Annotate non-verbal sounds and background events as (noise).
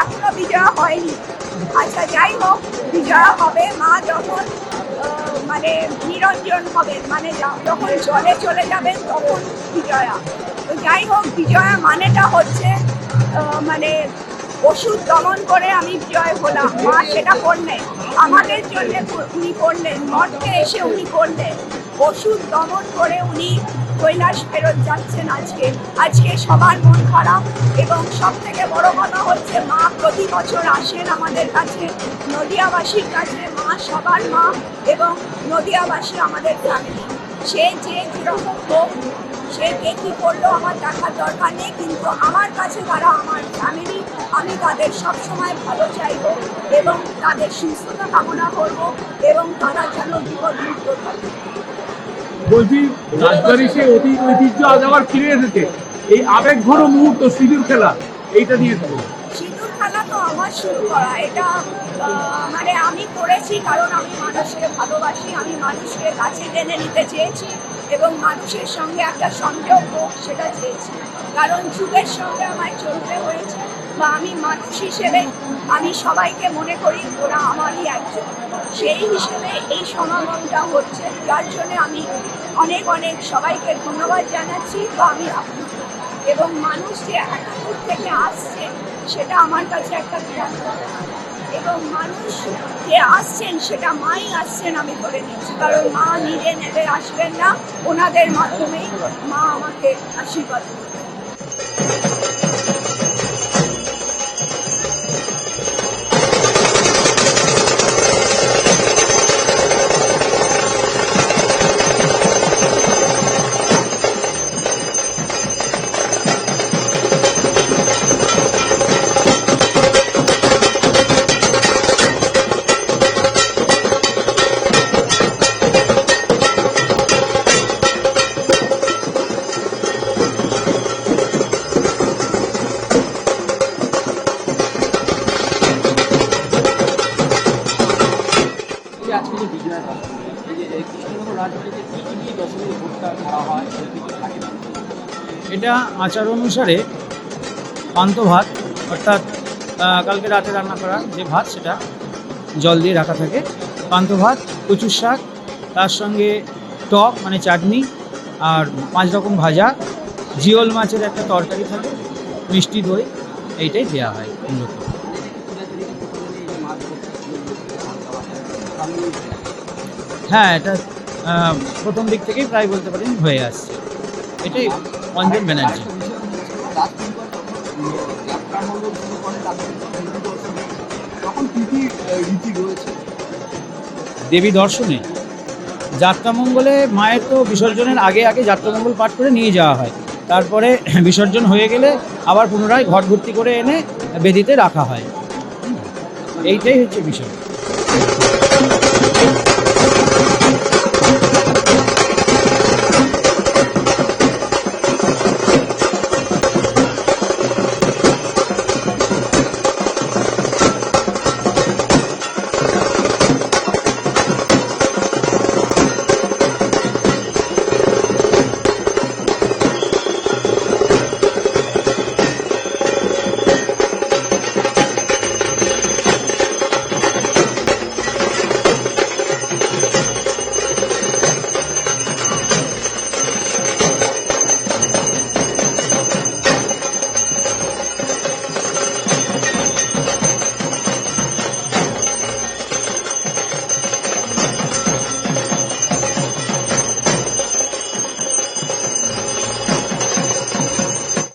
এখনও বিজয়া হয়নি। আচ্ছা যাই হোক, বিজয়া হবে। মা যখন মানে নিরঞ্জন হবে মানে যখন জলে চলে যাবেন, তখন বিজয়া। তো যাই হোক, বিজয়া মানেটা হচ্ছে মানে ওষুধ দমন করে আমি বিজয় হলাম। মা সেটা করলেন। আমাদের জন্য উনি করলেন। মঠকে এসে উনি করলেন। ওষুধ দমন করে উনি কৈলাস ফেরত যাচ্ছেন আজকে। আজকে সবার মন খারাপ এবং সব থেকে বড় কথা হচ্ছে, মা প্রতি বছর আসেন আমাদের কাছে। নদিয়াবাসীর কাছে মা সবার মা এবং নদিয়াবাসী আমাদের ফ্যামিলি সে যে যেরকম হোক, সে কে কী করল আমার দেখার দরকার নেই, কিন্তু আমার কাছে তারা আমার ফ্যামিলি আমি তাদের সবসময় ভালো চাইব এবং তাদের সুস্থতা কামনা করব এবং তারা যেন বিপদমুক্ত থাকে। বলছি রাজবাড়ি সে অতীত ঐতিহ্য আজ আবার ফিরে এসেছে। এই আবেগ ঘন মুহূর্ত সিঁদুর খেলা, এইটা নিয়ে থাকো সিঁদুর খেলা তো আমার শুরু করা। এটা মানে আমি করেছি কারণ আমি ভালোবাসি, আমি মানুষকে কাছে টেনে নিতে চেয়েছি এবং মানুষের সঙ্গে একটা হোক সেটা চেয়েছি। কারণ যুগের সঙ্গে আমায় চলতে হয়েছে বা আমি মানুষ হিসেবে আমি সবাইকে মনে করি, ওরা আমারই সেই হিসেবে এই সমাগমটা হচ্ছে। যার জন্য আমি অনেক অনেক সবাইকে ধন্যবাদ জানাচ্ছি। বা আমি এবং মানুষ যে একাত্তর থেকে আসছে, সেটা আমার কাছে একটা বিরাট এবং মানুষ যে আসছেন, সেটা মাই আসছেন আমি ধরে নিচ্ছি। কারণ মা নিজে নেবে, আসবেন না। ওনাদের মাধ্যমেই মা আমাকে আশীর্বাদ করবেন। আজকে যে বিজয়া দশমী এই যে এই কৃষ্ণনগর রাজবাড়িতে কী কী দিয়ে দশমীর ভোটটা করা হয় থাকে এটা আচার অনুসারে পান্ত ভাত অর্থাৎ কালকে রাতে রান্না করা যে ভাত, সেটা জল দিয়ে রাখা থাকে। পান্ত ভাত কচুর শাক, তার সঙ্গে টক মানে চাটনি, আর পাঁচ রকম ভাজা, জিওল মাছের একটা তরকারি থাকে, মিষ্টি দই, এইটাই দেওয়া হয় মূলত। হ্যাঁ এটা প্রথম দিক থেকেই প্রায় বলতে পারেন হয়ে আসছে। এটাই অঞ্জন ব্যানার্জি। দেবী দর্শনে। যাত্রামঙ্গলে মায়ের তো বিসর্জনের আগে আগে যাত্রামঙ্গল পাঠ করে নিয়ে যাওয়া হয়। তারপরে (clears throat) বিসর্জন হয়ে গেলে আবার পুনরায় ঘট ভর্তি করে এনে বেদিতে রাখা হয়। এইটাই হচ্ছে বিষয়।